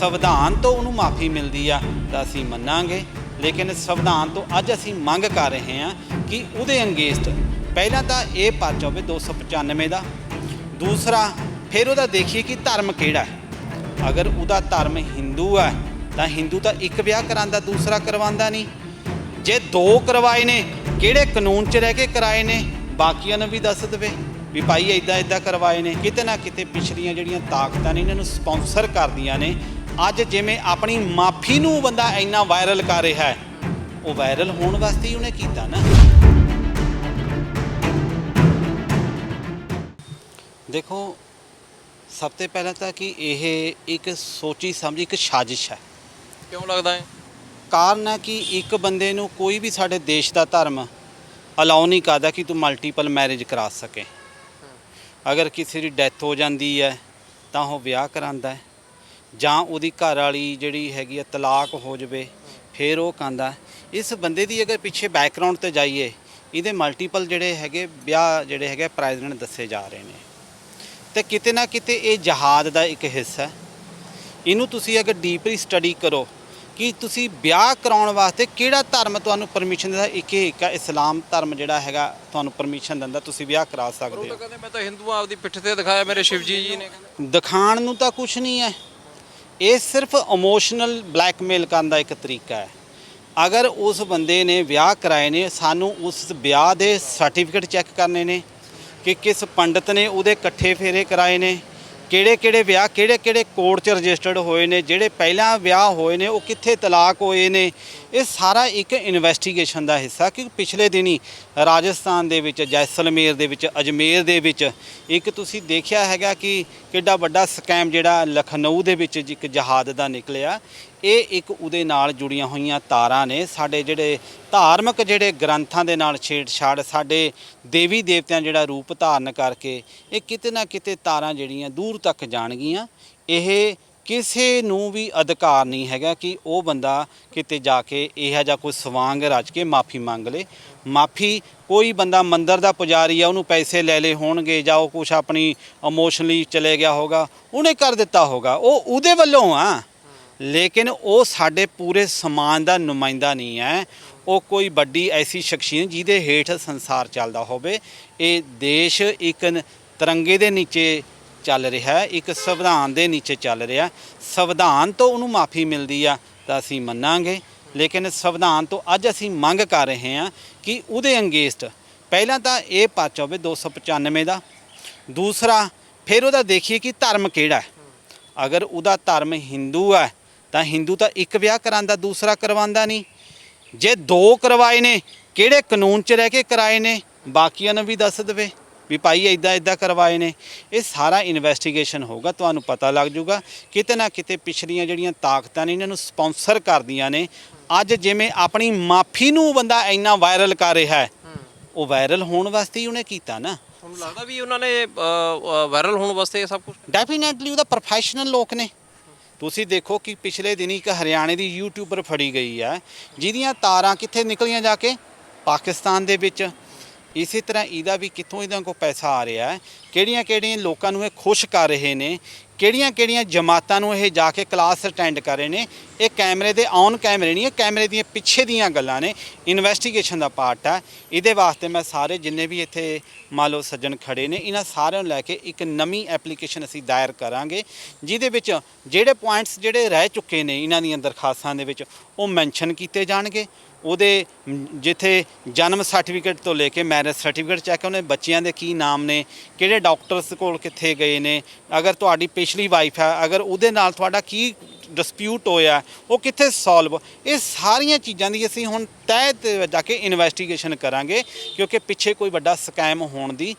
ਸੰਵਿਧਾਨ ਤੋਂ ਉਹਨੂੰ ਮਾਫੀ ਮਿਲਦੀ ਆ ਤਾਂ ਅਸੀਂ ਮੰਨਾਂਗੇ। ਲੇਕਿਨ ਸੰਵਿਧਾਨ ਤੋਂ ਅੱਜ ਅਸੀਂ ਮੰਗ ਕਰ ਰਹੇ ਹਾਂ ਕਿ ਉਹਦੇ ਅੰਗੇਸਟ ਪਹਿਲਾਂ ਤਾਂ ਇਹ ਪਰਚ ਹੋਵੇ 295 ਦਾ। ਦੂਸਰਾ, ਫਿਰ ਉਹਦਾ ਦੇਖੀਏ ਕਿ ਧਰਮ ਕਿਹੜਾ ਹੈ। ਅਗਰ ਉਹਦਾ ਧਰਮ ਹਿੰਦੂ ਹੈ, ਤਾਂ ਹਿੰਦੂ ਤਾਂ ਇੱਕ ਵਿਆਹ ਕਰਾਂਦਾ ਦੂਸਰਾ ਕਰਵਾਉਂਦਾ ਨਹੀਂ। ਜੇ ਦੋ ਕਰਵਾਏ ਨੇ, ਕਿਹੜੇ ਕਾਨੂੰਨ 'ਚ ਰਹਿ ਕੇ ਕਰਾਏ ਨੇ? ਬਾਕੀਆਂ ਨੂੰ ਵੀ ਦੱਸ ਦੇਵੇ ਵੀ ਭਾਈ ਇਦਾਂ ਇਦਾਂ ਕਰਵਾਏ ਨੇ। ਕਿਤੇ ਨਾ ਕਿਤੇ ਪਿਛਲੀਆਂ ਜਿਹੜੀਆਂ ਤਾਕਤਾਂ ਨੇ, ਇਹਨਾਂ ਨੂੰ ਸਪਾਂਸਰ ਕਰਦੀਆਂ ਨੇ। ਅੱਜ ਜਿਵੇਂ ਆਪਣੀ ਮਾਫੀ ਨੂੰ ਬੰਦਾ ਇੰਨਾ ਵਾਇਰਲ ਕਰ ਰਿਹਾ ਹੈ ਉਹ ਵਾਇਰਲ ਹੋਣ ਵਾਸਤੇ ਹੀ ਉਹਨੇ ਕੀਤਾ ਨਾ। ਦੇਖੋ ਸਭ ਤੋਂ ਪਹਿਲਾਂ ਤਾਂ ਕਿ ਇਹ ਇੱਕ ਸੋਚੀ ਸਮਝੀ ਇੱਕ ਸਾਜ਼ਿਸ਼ ਹੈ। ਕਿਉਂ ਲੱਗਦਾ ਹੈ? ਕਾਰਨ ਹੈ ਕਿ ਇੱਕ ਬੰਦੇ ਨੂੰ ਕੋਈ ਵੀ ਸਾਡੇ ਦੇਸ਼ ਦਾ ਧਰਮ ਅਲਾਉ ਨਹੀਂ ਕਰਦਾ ਕਿ ਤੂੰ ਮਲਟੀਪਲ ਮੈਰਿਜ ਕਰਾ ਸਕੇ। ਅਗਰ ਕਿਸੇ ਦੀ ਡੈਥ ਹੋ ਜਾਂਦੀ ਹੈ ਤਾਂ ਉਹ ਵਿਆਹ ਕਰਾਂਦਾ ਹੈ। ਜਾਂ ਉਹਦੀ ਘਰ ਵਾਲੀ ਜਿਹੜੀ ਹੈਗੀ ਹੈ ਤਲਾਕ ਹੋ ਜਵੇ ਫਿਰ ਉਹ ਕਹਿੰਦਾ ਇਸ ਬੰਦੇ ਦੀ ਅਗਰ ਪਿੱਛੇ ਬੈਕਗ੍ਰਾਉਂਡ ਤੇ ਜਾਈਏ ਇਹਦੇ ਮਲਟੀਪਲ ਜਿਹੜੇ ਹੈਗੇ ਵਿਆਹ ਜਿਹੜੇ ਹੈਗੇ ਪ੍ਰੈਜ਼ੀਡੈਂਟ ਦੱਸੇ ਜਾ ਰਹੇ ਨੇ। ਤੇ ਕਿਤੇ ਨਾ ਕਿਤੇ ਇਹ ਜਹਾਦ ਦਾ ਇੱਕ ਹਿੱਸਾ ਹੈ। ਇਹਨੂੰ ਤੁਸੀਂ ਅਗਰ ਡੀਪਲੀ ਸਟੱਡੀ ਕਰੋ ਕਿ ਤੁਸੀਂ ਵਿਆਹ ਕਰਾਉਣ ਵਾਸਤੇ ਕਿਹੜਾ ਧਰਮ ਤੁਹਾਨੂੰ ਪਰਮਿਸ਼ਨ ਦਿੰਦਾ ਇੱਕ ਇੱਕ ਇਸਲਾਮ ਧਰਮ ਜਿਹੜਾ ਹੈਗਾ ਤੁਹਾਨੂੰ ਪਰਮਿਸ਼ਨ ਦਿੰਦਾ ਤੁਸੀਂ ਵਿਆਹ ਕਰਾ ਸਕਦੇ ਹੋ। ਕਹਿੰਦੇ ਮੈਂ ਤਾਂ ਹਿੰਦੂ ਆ, ਆਪਦੀ ਪਿੱਠ ਤੇ ਦਿਖਾਇਆ ਮੇਰੇ ਸ਼ਿਵਜੀ ਜੀ ਨੇ। ਦਿਖਾਣ ਨੂੰ ਤਾਂ ਕੁਝ ਨਹੀਂ ਹੈ। ਇਹ ਸਿਰਫ ਇਮੋਸ਼ਨਲ ਬਲੈਕਮੇਲ ਕਰਨ ਦਾ ਇੱਕ ਤਰੀਕਾ ਹੈ। ਅਗਰ ਉਸ ਬੰਦੇ ਨੇ ਵਿਆਹ ਕਰਾਏ ਨੇ, ਸਾਨੂੰ ਉਸ ਵਿਆਹ ਦੇ ਸਰਟੀਫਿਕੇਟ ਚੈੱਕ ਕਰਨੇ ਨੇ ਕਿ ਕਿਸ ਪੰਡਤ ਨੇ ਉਹਦੇ ਇਕੱਠੇ ਫੇਰੇ ਕਰਾਏ ਨੇ। ਕਿਹੜੇ ਕਿਹੜੇ ਵਿਆਹ, ਕਿਹੜੇ ਕਿਹੜੇ ਕੋਰਟ 'ਚ ਰਜਿਸਟਰਡ ਹੋਏ ਨੇ, ਜਿਹੜੇ ਪਹਿਲਾਂ ਵਿਆਹ ਹੋਏ ਨੇ, ਉਹ ਕਿੱਥੇ ਤਲਾਕ ਹੋਏ ਨੇ, ਇਹ ਸਾਰਾ ਇੱਕ ਇਨਵੈਸਟੀਗੇਸ਼ਨ ਦਾ ਹਿੱਸਾ ਕਿ ਪਿਛਲੇ ਦਿਨੀ ਰਾਜਸਥਾਨ ਦੇ ਵਿੱਚ, ਜੈਸਲਮੇਰ ਦੇ ਵਿੱਚ, ਅਜਮੇਰ ਦੇ ਵਿੱਚ ਇੱਕ ਤੁਸੀਂ ਦੇਖਿਆ ਹੈਗਾ ਕਿ ਕਿੱਡਾ ਵੱਡਾ ਸਕੈਮ ਜਿਹੜਾ ਲਖਨਊ ਦੇ ਵਿੱਚ ਇੱਕ ਜਹਾਦ ਦਾ ਨਿਕਲਿਆ। ਇਹ ਇੱਕ ਉਹਦੇ ਨਾਲ ਜੁੜੀਆਂ ਹੋਈਆਂ ਤਾਰਾਂ ਨੇ। ਸਾਡੇ ਜਿਹੜੇ ਧਾਰਮਿਕ ਜਿਹੜੇ ਗ੍ਰੰਥਾਂ ਦੇ ਨਾਲ ਛੇੜਛਾੜ, ਸਾਡੇ ਦੇਵੀ ਦੇਵਤਿਆਂ ਜਿਹੜਾ ਰੂਪ ਧਾਰਨ ਕਰਕੇ ਇਹ ਕਿਤੇ ਨਾ ਕਿਤੇ ਤਾਰਾਂ ਜਿਹੜੀਆਂ ਦੂਰ ਤੱਕ ਜਾਣਗੀਆਂ। ਇਹ ਕਿਸੇ ਨੂੰ ਵੀ ਅਧਿਕਾਰ ਨਹੀਂ ਹੈਗਾ ਕਿ ਉਹ ਬੰਦਾ ਕਿਤੇ ਜਾ ਕੇ ਇਹੋ ਜਿਹਾ ਕੋਈ ਸਵਾਂਗ ਰਚ ਕੇ ਮਾਫੀ ਮੰਗ ਲੇ। ਮਾਫੀ ਕੋਈ ਬੰਦਾ ਮੰਦਰ ਦਾ ਪੁਜਾਰੀ ਆ, ਉਹਨੂੰ ਪੈਸੇ ਲੈ ਲਏ ਹੋਣਗੇ ਜਾਂ ਉਹ ਕੁਛ ਆਪਣੀ ਇਮੋਸ਼ਨਲੀ ਚਲੇ ਗਿਆ ਹੋਗਾ ਉਹਨੇ ਕਰ ਦਿੱਤਾ ਹੋਗਾ ਉਹ ਉਹਦੇ ਵੱਲੋਂ ਆ। ਲੇਕਿਨ ਉਹ ਸਾਡੇ ਪੂਰੇ ਸਮਾਜ ਦਾ ਨੁਮਾਇੰਦਾ ਨਹੀਂ ਹੈ। ਉਹ ਕੋਈ ਵੱਡੀ ਐਸੀ ਸ਼ਖਸੀਅਤ ਜਿਹਦੇ ਹੇਠ ਸੰਸਾਰ ਚੱਲਦਾ ਹੋਵੇ। ਇਹ ਦੇਸ਼ ਇੱਕ ਤਿਰੰਗੇ ਦੇ ਨੀਚੇ ਚੱਲ ਰਿਹਾ ਇੱਕ ਸੰਵਿਧਾਨ ਦੇ ਨੀਚੇ ਚੱਲ ਰਿਹਾ ਸੰਵਿਧਾਨ ਤੋਂ ਉਹਨੂੰ ਮਾਫੀ ਮਿਲਦੀ ਆ ਤਾਂ ਅਸੀਂ ਮੰਨਾਂਗੇ। ਲੇਕਿਨ ਸੰਵਿਧਾਨ ਤੋਂ ਅੱਜ ਅਸੀਂ ਮੰਗ ਕਰ ਰਹੇ ਹਾਂ ਕਿ ਉਹਦੇ ਅੰਗੇਸਟ ਪਹਿਲਾਂ ਤਾਂ ਇਹ ਪਰਚਾ ਹੋਵੇ 295 ਦਾ। ਦੂਸਰਾ, ਫਿਰ ਉਹਦਾ ਦੇਖੀਏ ਕਿ ਧਰਮ ਕਿਹੜਾ ਹੈ। ਅਗਰ ਉਹਦਾ ਧਰਮ ਹਿੰਦੂ ਹੈ ਤਾਂ ਹਿੰਦੂ ਤਾਂ ਇੱਕ ਵਿਆਹ ਕਰਾਂਦਾ ਦੂਸਰਾ ਕਰਵਾਉਂਦਾ ਨਹੀਂ। ਜੇ ਦੋ ਕਰਵਾਏ ਨੇ ਕਿਹੜੇ ਕਾਨੂੰਨ 'ਚ ਰਹਿ ਕੇ ਕਰਾਏ ਨੇ? ਬਾਕੀਆਂ ਨੂੰ ਵੀ ਦੱਸ ਦੇਵੇ ਵੀ ਭਾਈ ਇਦਾਂ ਇਦਾਂ ਕਰਵਾਏ ਨੇ। ਇਹ ਸਾਰਾ ਇਨਵੈਸਟੀਗੇਸ਼ਨ ਹੋਊਗਾ ਤੁਹਾਨੂੰ ਪਤਾ ਲੱਗ ਜਾਊਗਾ। ਕਿਤੇ ਨਾ ਕਿਤੇ ਪਿਛਲੀਆਂ ਜਿਹੜੀਆਂ ਤਾਕਤਾਂ ਨੇ ਇਹਨਾਂ ਨੂੰ ਸਪਾਂਸਰ ਕਰਦੀਆਂ ਨੇ। ਅੱਜ ਜਿਵੇਂ ਆਪਣੀ ਮਾਫੀ ਨੂੰ ਬੰਦਾ ਇੰਨਾ ਵਾਇਰਲ ਕਰ ਰਿਹਾ ਹੈ ਉਹ ਵਾਇਰਲ ਹੋਣ ਵਾਸਤੇ ਹੀ ਉਹਨੇ ਕੀਤਾ ਨਾ। ਤੁਹਾਨੂੰ ਲੱਗਦਾ ਵੀ ਉਹਨਾਂ ਨੇ ਵਾਇਰਲ ਹੋਣ ਵਾਸਤੇ ਇਹ ਸਭ ਕੁਝ ਡੈਫੀਨੈਟਲੀ ਉਹਦਾ ਪ੍ਰੋਫੈਸ਼ਨਲ ਲੋਕ ਨੇ। ਤੁਸੀਂ ਦੇਖੋ ਕਿ ਪਿਛਲੇ ਦਿਨੀ ਇੱਕ ਹਰਿਆਣੇ ਦੀ ਯੂਟਿਊਬਰ ਫੜੀ ਗਈ ਹੈ ਜਿਹਦੀਆਂ ਤਾਰਾਂ ਕਿੱਥੇ ਨਿਕਲੀਆਂ ਜਾ ਕੇ? ਪਾਕਿਸਤਾਨ ਦੇ ਵਿੱਚ। ਇਸੇ ਤਰ੍ਹਾਂ ਇਹਦਾ ਵੀ ਕਿੱਥੋਂ ਇਹਦਾ ਕੋ ਪੈਸਾ ਆ ਰਿਹਾ ਹੈ? ਕਿਹੜੀਆਂ ਕਿਹੜੀਆਂ ਲੋਕਾਂ ਨੂੰ ਇਹ ਖੁਸ਼ ਕਰ ਰਹੇ ਨੇ? ਕਿਹੜੀਆਂ ਕਿਹੜੀਆਂ ਜਮਾਤਾਂ ਨੂੰ ਇਹ ਜਾ ਕੇ ਕਲਾਸ ਅਟੈਂਡ ਕਰ ਰਹੇ ਨੇ? ਇਹ ਕੈਮਰੇ ਦੇ ਔਨ ਕੈਮਰੇ ਨਹੀਂ, ਇਹ ਕੈਮਰੇ ਦੀਆਂ ਪਿੱਛੇ ਦੀਆਂ ਗੱਲਾਂ ਨੇ। ਇਨਵੈਸਟੀਗੇਸ਼ਨ ਦਾ ਪਾਰਟ ਹੈ। ਇਹਦੇ ਵਾਸਤੇ ਮੈਂ ਸਾਰੇ ਜਿੰਨੇ ਵੀ ਇੱਥੇ ਮੰਨ ਲਓ ਸੱਜਣ ਖੜੇ ਨੇ, ਇਹਨਾਂ ਸਾਰਿਆਂ ਨੂੰ ਲੈ ਕੇ ਇੱਕ ਨਵੀਂ ਐਪਲੀਕੇਸ਼ਨ ਅਸੀਂ ਦਾਇਰ ਕਰਾਂਗੇ, ਜਿਹਦੇ ਵਿੱਚ ਜਿਹੜੇ ਪੁਆਇੰਟਸ ਜਿਹੜੇ ਰਹਿ ਚੁੱਕੇ ਨੇ ਇਹਨਾਂ ਦੀਆਂ ਦਰਖਾਸਤਾਂ ਦੇ ਵਿੱਚ, ਉਹ ਮੈਂਸ਼ਨ ਕੀਤੇ ਜਾਣਗੇ। ਉਹਦੇ ਜਿੱਥੇ ਜਨਮ ਸਰਟੀਫਿਕੇਟ ਤੋਂ ਲੈ ਕੇ ਮੈਰਿਜ ਸਰਟੀਫਿਕੇਟ ਚੈੱਕ ਉਹਨੇ ਬੱਚਿਆਂ ਦੇ ਕੀ ਨਾਮ ਨੇ, ਕਿਹੜੇ ਡਾਕਟਰਸ ਕੋਲ ਕਿੱਥੇ ਗਏ ਨੇ, ਅਗਰ ਤੁਹਾਡੀ ਪਿਛਲੀ ਵਾਈਫ ਹੈ, ਅਗਰ ਉਹਦੇ ਨਾਲ ਤੁਹਾਡਾ ਕੀ ਡਿਸਪਿਊਟ ਹੋਇਆ, ਉਹ ਕਿੱਥੇ ਸੋਲਵ ਇਹ ਸਾਰੀਆਂ ਚੀਜ਼ਾਂ ਦੀ ਅਸੀਂ ਹੁਣ ਤਹਿ ਤੇ ਜਾ ਕੇ ਇਨਵੈਸਟੀਗੇਸ਼ਨ ਕਰਾਂਗੇ, ਕਿਉਂਕਿ ਪਿੱਛੇ ਕੋਈ ਵੱਡਾ ਸਕੈਮ ਹੋਣ ਦੀ